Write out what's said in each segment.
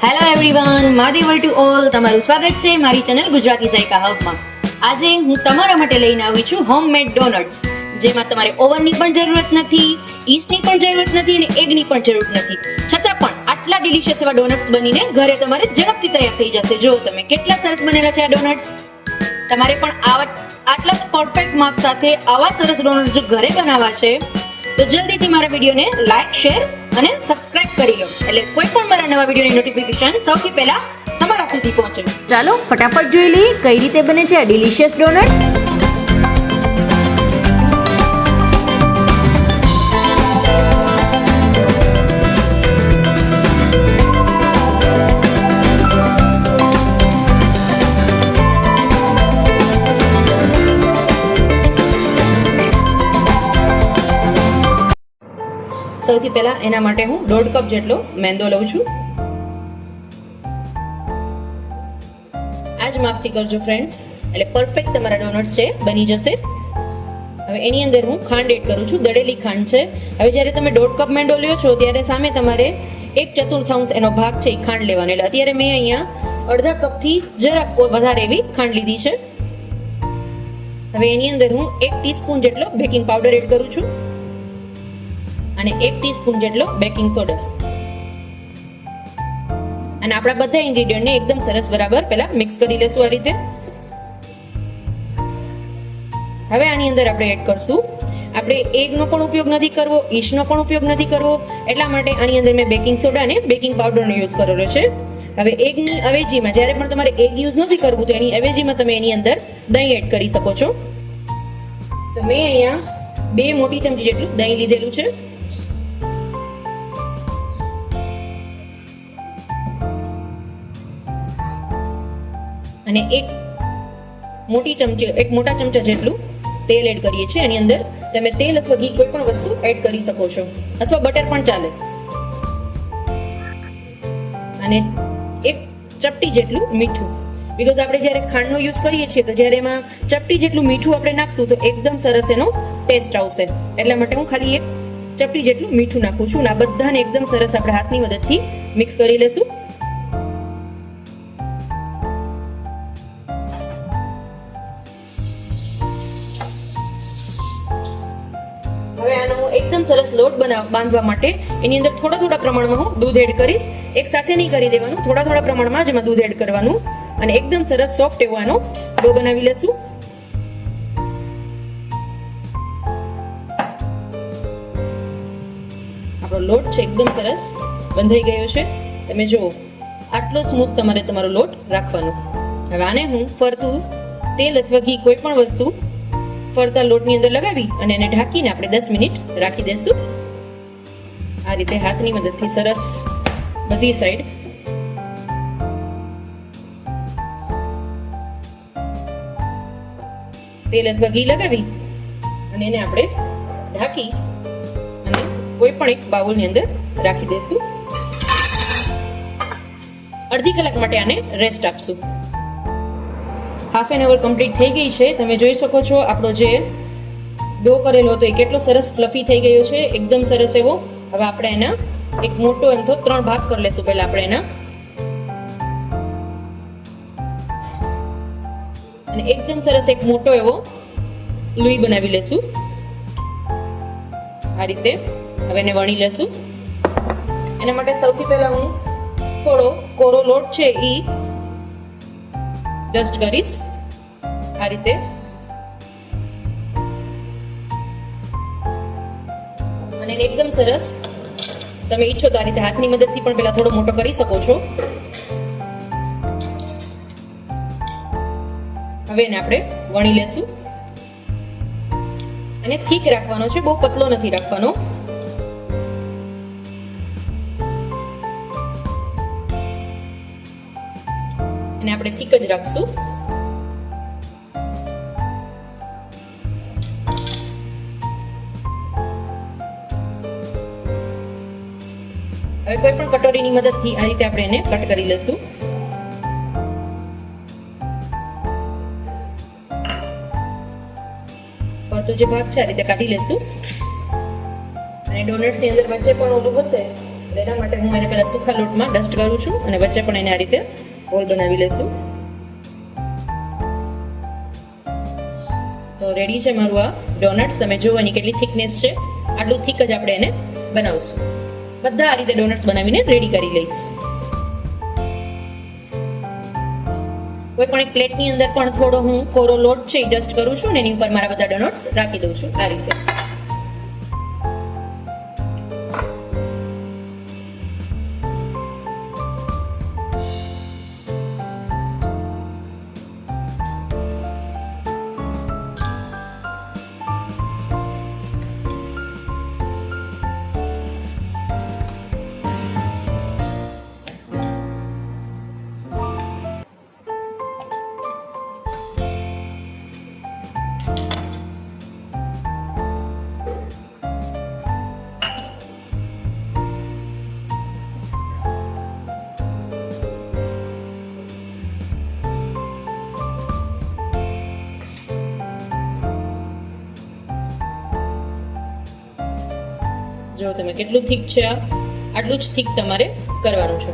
Hello everyone મહાદેવર to all તમારું સ્વાગત છે મારી ચેનલ ગુજરાતી સાયકા હબમાં. આજે હું તમારા માટે લઈને આવી છું હોમમેડ ડોનટ્સ જેમાં તમારે ઓવનની પણ જરૂરત નથી ઈસ્ટની પણ જરૂરત નથી અને એગની પણ જરૂર નથી. છતાં પણ આટલા ડિલિશિયસ એવા ડોનટ્સ બનીને ઘરે તમારે ઝડપથી તૈયાર થઈ જશે. જો તમે કેટલા સરસ બનેલા છે આ ડોનટ્સ તમારે પણ આવા આટલા પરફેક્ટ માર્ક સાથે આવા સરસ ડોનટ્સ જો ઘરે બનાવવા છે, તો જલ્દીથી મારા વિડીયોને લાઈક શેર અને સબસ્ક્રાઇબ કરી લો. એટલે કોઈ પણ મારા નવા વિડીયોની નોટિફિકેશન સૌથી પહેલા તમારા સુધી પહોંચે. ચાલો, ફટાફટ જોઈ લઈએ કઈ રીતે બને છે ડિલિશિયસ ડોનટ્સ સૌથી પહેલાં એના માટે હું દોઢ કપ જેટલો મેંદો લઉં છું. આ જ માપથી કરજો ફ્રેન્ડ્સ એટલે પરફેક્ટ તમારા ડોનટ છે, બની જશે. હવે એની અંદર હું ખાંડ એડ કરું છું, દળેલી ખાંડ છે. હવે જ્યારે તમે દોઢ કપ મેંદો લ્યો છો, ત્યારે સામે તમારે એક ચતુર્થાંશ એનો ભાગ છે એ ખાંડ લેવાનો. એટલે અત્યારે મેં અહીંયા અડધા કપથી જરાક વધારે એવી ખાંડ લીધી છે. હવે એની અંદર હું એક ટીસ્પૂન જેટલો બેકિંગ પાવડર એડ કરું છું. અને એક ટીસ્પૂન જેટલો બેકિંગ સોડા અને આપણા બધા ઇન્ગ્રીડિયન્ટને એકદમ સરસ બરાબર પહેલા મિક્સ કરી લેશું આ રીતે. હવે આની અંદર આપણે એડ કરશું. આપણે એગનો પણ ઉપયોગ નથી કરવો, ઈસ્ટનો પણ ઉપયોગ નથી કરવો. એટલા માટે આની અંદર મેં બેકિંગ સોડા અને બેકિંગ પાવડરનો યુઝ કરેલો છે. હવે એગની અવેજીમાં, જ્યારે પણ તમારે એગ યુઝ નથી કરવું, તો એની અવેજીમાં તમે એની અંદર દહીં એડ કરી શકો છો. તો મેં અહીંયા બે મોટી ચમચી જેટલું દહીં લીધેલું છે. અને એક મોટી ચમચી, એક મોટા ચમચા જેટલું તેલ એડ કરીએ છીએ. એની અંદર તમે તેલ અથવા ઘી કોઈ પણ વસ્તુ એડ કરી શકો છો. અથવા બટર પણ ચાલે. અને એક ચપટી જેટલું મીઠું. બીકોઝ આપણે જ્યારે ખાંડનો યુઝ કરીએ છીએ, તો જ્યારે એમાં ચપટી જેટલું મીઠું આપણે નાખશું, તો એકદમ સરસ એનો ટેસ્ટ આવશે. એટલા માટે હું ખાલી એક ચપટી જેટલું મીઠું નાખું છું અને આ બધાને એકદમ સરસ આપણે હાથની મદદથી મિક્સ કરી લેશું. એકદમ સરસ લોટ બાંધવા માટે. એની અંદર થોડા થોડા પ્રમાણમાં હું દૂધ એડ કરીશ. એક સાથે નહીં કરી દેવાનું, થોડા થોડા પ્રમાણમાં જ એમાં દૂધ એડ કરવાનું. અને એકદમ સરસ સોફ્ટ એવો આનો ડો બનાવી લેશું. આપણો લોટ છે એકદમ સરસ બંધાઈ ગયો છે. તમે જુઓ, આટલો સ્મૂથ તમારે તમારો લોટ રાખવાનો. હવે આને હું ફરતું તેલ અથવા ઘી કોઈ પણ વસ્તુ ફરતા લોટની અંદર લગાવી અને એને ઢાંકીને આપણે દસ મિનિટ રાખી દઈશું. આ રીતે હાથની મદદથી સરસ બધી સાઈડ તેલ અથવા ઘી લગાવી અને એને આપણે ઢાંકી અને કોઈ પણ એક બાઉલની અંદર રાખી દઈશું. અડધી કલાક માટે આને રેસ્ટ આપશું. હાફ એન અવર કમ્પ્લીટ થઈ ગઈ છે. તમે જોઈ શકો છો આપણો જે ડો કરેલો હતો એ કેટલો સરસ ફ્લફી થઈ ગયો છે. એકદમ સરસ એવો. હવે આપણે એના એક મોટો એમ તો ત્રણ ભાગ કરી લેશું. પહેલા આપણે એના. અને એકદમ સરસ એક મોટો એવો લુઈ બનાવી લેશું. આ રીતે હવે એને વણી લેશું. એના માટે સૌથી પહેલા હું થોડો કોરો લોટ છે એ ડસ્ટ કરીશ આ રીતે. અને એકદમ સરસ તમે ઈચ્છો તો આ રીતે હાથની મદદથી પણ પેલા થોડો મોટો કરી શકો છો. હવે એને આપણે વણી લેશું. અને થીક રાખવાનો છે, બહુ પતલો નથી રાખવાનો. અને આપણે થીક જ રાખશું. હવે કોઈ પણ કટોરીની મદદથી આ રીતે આપણે એને કટ કરી લેશું ફરતો જે ભાગ છે, આ રીતે કાઢી લેશું અને ડોનટ્સની અંદર વચ્ચે પણ ઓલું હશે એના માટે હું એને પેલા સુખા લોટમાં ડસ્ટ કરું છું અને વચ્ચે પણ એને આ રીતે હોલ બનાવી લેશું. તો રેડી છે મારું આ ડોનટ્સ તમે જુઓ એની કેટલી થિકનેસ છે. આટલું થીક જ આપણે એને બનાવશું. બધા આ રીતે ડોનટ્સ બનાવીને રેડી કરી લઈશ. કોઈ પણ એક પ્લેટની અંદર પણ થોડો હું કોરો લોટ છે એ ડસ્ટ કરું છું અને એની ઉપર મારા બધા ડોનટ્સ રાખી દઉં છું આ રીતે. જો તમે કેટલું થીક છે આ? આટલું જ થીક તમારે કરવાનું છે.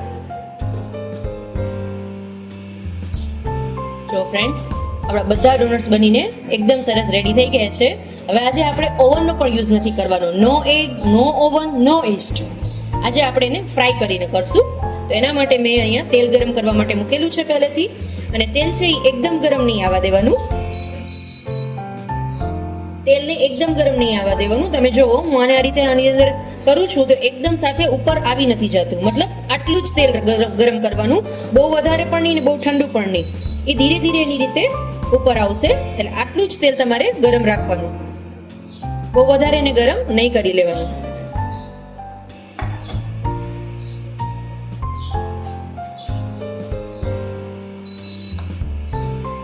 જો ફ્રેન્ડ્સ આપણા બધા ડોનટ્સ બનીને એકદમ સરસ રેડી થઈ ગયા છે. હવે આજે આપણે ઓવનનો પણ યુઝ નથી કરવાનો. No egg no oven no yeast આજે આપણે એને ફ્રાય કરીને કરશું. તો એના માટે મેં અહીંયા તેલ ગરમ કરવા માટે મૂકેલું છે પહેલેથી. અને તેલ છે એ એકદમ ગરમ નહીં આવવા દેવાનું. તેલને એકદમ ગરમ નહીં આવવા દેવાનું. તમે જુઓ હું આને આ રીતે આની અંદર કરું છું તો એકદમ સાથે ઉપર આવી નથી જતું. મતલબ આટલું જ તેલ ગર- ગરમ કરવાનું. બહુ વધારે પણ નહીં ને બહુ ઠંડુ પણ નહીં. એ ધીરે ધીરે એની રીતે ઉપર આવશે. એટલે આટલું જ તેલ તમારે ગરમ રાખવાનું. બહુ વધારે એને ગરમ નહીં કરી લેવાનું.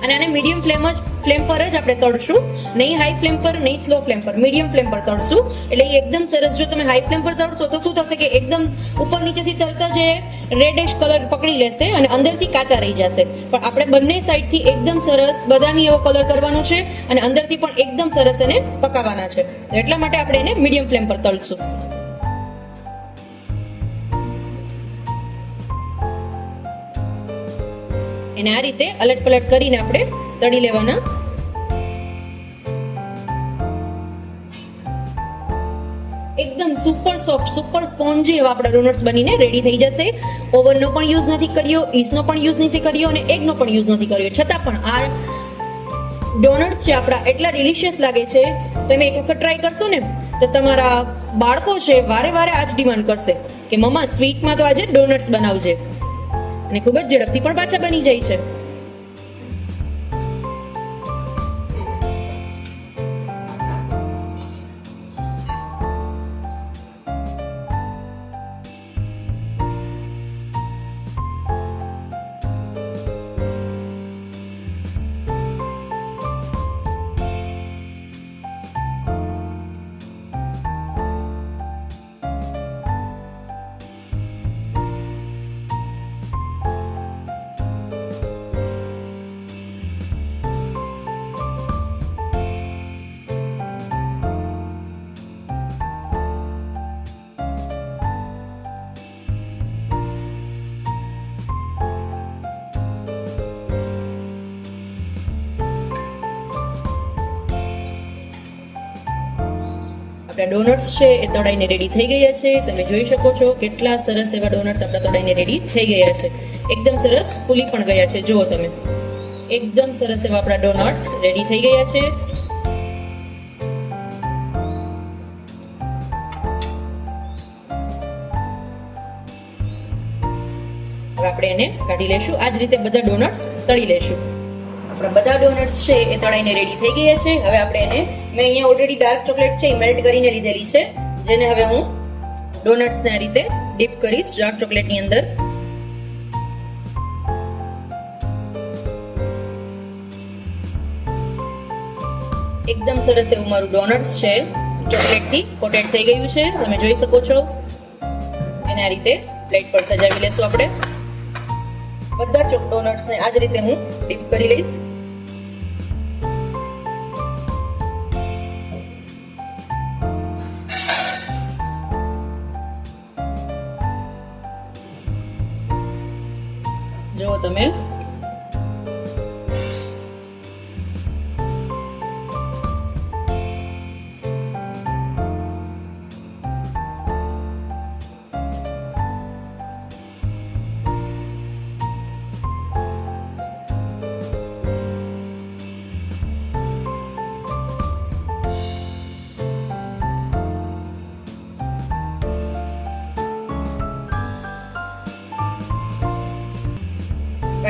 અને આને મીડિયમ ફ્લેમ જ ફ્લેમ પર જ આપણે તળશું. નહીં હાઈ ફ્લેમ પર, નહીં સ્લો ફ્લેમ પર. મીડિયમ ફ્લેમ પર તળશું. એટલે એકદમ સરસ જો તમે હાઈ ફ્લેમ પર તળશો તો શું થશે કે એકદમ ઉપર નીચેથી તરતા જ રેડિશ કલર પકડી લેશે અને અંદરથી કાચા રહી જશે. પણ આપણે બંને સાઈડથી એકદમ સરસ બદામી એવો કલર કરવાનો છે અને અંદરથી પણ એકદમ સરસ એને પકાવવાના છે. એટલા માટે આપણે એને મીડિયમ ફ્લેમ પર તળશું. એને આ રીતે અલટ પલટ કરીને આપણે તળી લેવાના. એકદમ સુપર સોફ્ટ સુપર સ્પોન્જી એવા આપણા ડોનટ્સ બનીને રેડી થઈ જશે. ઓવનનો પણ યુઝ નથી કર્યો ઈસનો પણ યુઝ નથી કર્યો અને એગનો પણ યુઝ નથી કર્યો. છતાં પણ આ ડોનટ્સ છે આપણા એટલા ડિલિશિયસ લાગે છે. તમે એક વખત ટ્રાય કરશો ને, તો તમારા બાળકો છે વારે વારે આ જ ડિમાન્ડ કરશે કે મમ્મા સ્વીટમાં તો આજે ડોનટ્સ બનાવજે. અને ખૂબ જ ઝડપથી પણ પાછા બની જાય છે. આપણા ડોનટ્સ છે, એ તળાઈને રેડી થઈ ગયા છે. તમે જોઈ શકો છો કેટલા સરસ એવા ડોનટ્સ આપણા તળાઈને રેડી થઈ ગયા છે. એકદમ સરસ ફૂલી પણ ગયા છે. જુઓ તમે. એકદમ સરસ એવા આપણા ડોનટ્સ રેડી થઈ ગયા છે. આપણે એને કાઢી લેશું આ જ રીતે બધા ડોનટ્સ તળી લેશું આપણા બધા ડોનટ્સ છે એ તળાઈને રેડી થઈ ગયા છે. હવે આપણે એને, મેં અહીંયા ઓલરેડી ડાર્ક ચોકલેટ છે એ મેલ્ટ કરીને લીધેલી છે. જેને હવે હું ડોનટ્સને આ રીતે ડીપ કરીશ ડાર્ક ચોકલેટની અંદર. એકદમ સરસ એવું મારું ડોનટ્સ છે. ચોકલેટથી કોટેડ થઈ ગયું છે. તમે જોઈ શકો છો. એને આ રીતે પ્લેટ પર સજાવી લેશું આપણે. બધા ચોક ડોનટ્સને આ જ રીતે હું ડીપ કરી લઈશ. જુઓ તમે.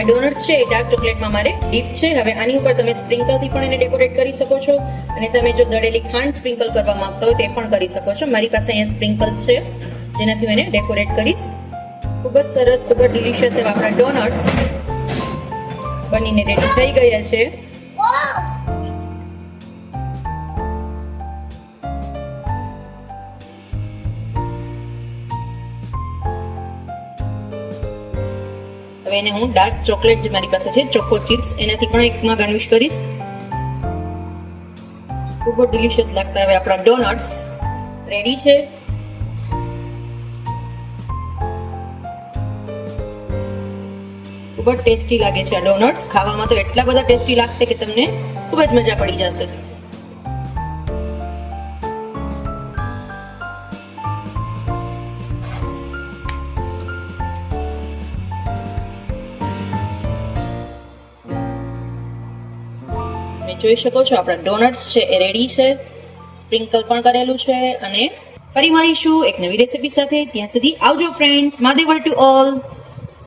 ડોનટ્સ છે, એ ડાર્ક ચોકલેટમાં મારે ડીપ છે. હવે આની ઉપર તમે સ્પ્રિંકલથી પણ એને ડેકોરેટ કરી શકો છો. અને તમે જો દળેલી ખાંડ સ્પ્રિંકલ કરવા માંગતા હોય તે પણ કરી શકો છો. મારી પાસે અહીંયા સ્પ્રિંકલ્સ છે, જેનાથી હું એને ડેકોરેટ કરીશ. ખૂબ જ સરસ, ખૂબ જ ડિલિશિયસ એવા આપણા ડોનટ્સ બનીને રેડી થઈ ગયા છે. હવે એને હું ડાર્ક ચોકલેટ જે મારી પાસે છે ચોકો ચિપ્સ એનાથી પણ એકમાં ગાર્નિશ કરીશ. ખૂબ ડિલિશિયસ લાગતા હવે આપણા ડોનટ્સ રેડી છે? ખૂબ જ ટેસ્ટી લાગે છે આ ડોનટ્સ ખાવામાં તો એટલા બધા ટેસ્ટી લાગશે કે તમને ખૂબ જ મજા પડી જશે. જોઈ શકો છો, આપણા ડોનટ્સ છે, એ રેડી છે. સ્પ્રિંકલ પણ કરેલું છે અને ફરી મળીશું એક નવી રેસીપી સાથે. ત્યાં સુધી આવજો ફ્રેન્ડ્સ માદેવર ટુ ઓલ.